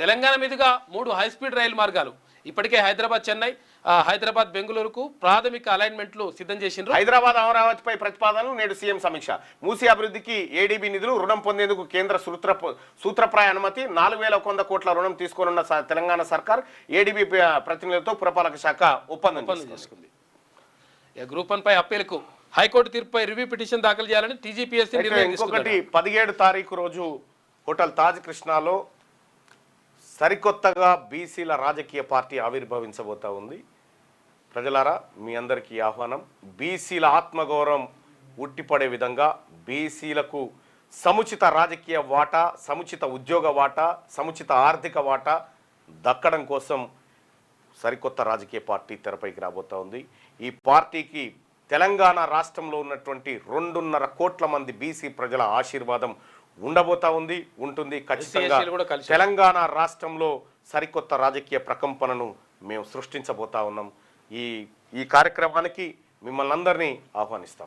తెలంగాణ మీదుగా మూడు high speed రైలు మార్గాలు. ఇప్పటికే హైదరాబాద్ చెన్నై హైదరాబాద్ బెంగళూరుకు ప్రాథమిక అలైన్మెంట్లు సిద్ధం చేసిండ్రు. హైదరాబాద్ అమరావతిపై ప్రతిపాదనలు నేడు సీఎం సమీక్ష. మూసీ అభివృద్ధికి ఏడీబీ నిధులు రుణం పొందేందుకు కేంద్ర సూత్ర సూత్రప్రాయ అనుమతి నాలుగు వేల వంద కోట్ల రుణం తీసుకోనున్న తెలంగాణ సర్కార్ ఏడీబీ ప్రతినిధులతో పురపాలక శాఖ ఒప్పందం చేసుకుంది. గ్రూప్ వన్ పై అప్పీలకు హైకోర్టు తీర్పుపై రివ్యూ పిటిషన్ దాఖలు చేయాలని టీజీపీఎస్సీ నిర్ణయం ఇంకొకటి పదిహేడు తారీఖు రోజు హోటల్ తాజ్ కృష్ణాలో సరికొత్తగా బీసీల రాజకీయ పార్టీ ఆవిర్భవించబోతా ఉంది. ప్రజలారా మీ అందరికీ ఆహ్వానం. బీసీల ఆత్మగౌరవం ఉట్టిపడే విధంగా బీసీలకు సముచిత రాజకీయ వాటా సముచిత ఉద్యోగ వాటా సముచిత ఆర్థిక వాటా దక్కడం కోసం సరికొత్త రాజకీయ పార్టీ తెరపైకి రాబోతా ఉంది. ఈ పార్టీకి తెలంగాణ రాష్ట్రంలో ఉన్నటువంటి రెండున్నర కోట్ల మంది బీసీ ప్రజల ఆశీర్వాదం ఉండబోతా ఉంది ఉంటుంది ఖచ్చితంగా. తెలంగాణ రాష్ట్రంలో సరికొత్త రాజకీయ ప్రకంపనను మేము సృష్టించబోతా ఉన్నాం. ఈ ఈ కార్యక్రమానికి మిమ్మల్ని అందరినీ ఆహ్వానిస్తాం